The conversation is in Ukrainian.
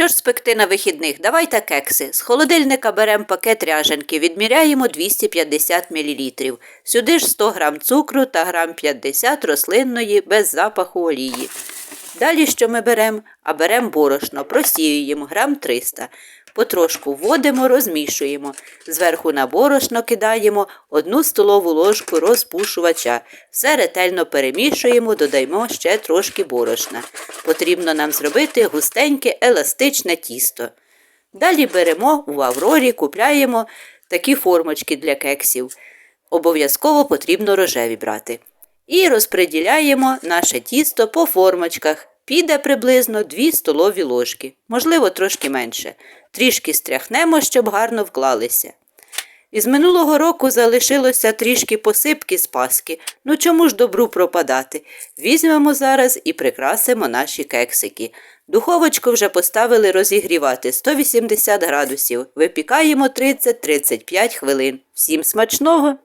Що ж спекти на вихідних? Давайте кекси. З холодильника беремо пакет ряженки, відміряємо 250 мл. Сюди ж 100 г цукру та грам 50 рослинної без запаху олії. Далі що ми беремо? А беремо борошно, просіюємо грам 300. Потрошку вводимо, розмішуємо. Зверху на борошно кидаємо 1 столову ложку розпушувача. Все ретельно перемішуємо, додаємо ще трошки борошна. Потрібно нам зробити густеньке еластичне тісто. Далі беремо в Аврорі, купляємо такі формочки для кексів. Обов'язково потрібно рожеві брати. І розподіляємо наше тісто по формочках. Піде приблизно 2 столові ложки, можливо, трошки менше. Трішки стряхнемо, щоб гарно вклалися. Із минулого року залишилося трішки посипки з паски. Ну чому ж добру пропадати? Візьмемо зараз і прикрасимо наші кексики. Духовочку вже поставили розігрівати 180 градусів. Випікаємо 30-35 хвилин. Всім смачного!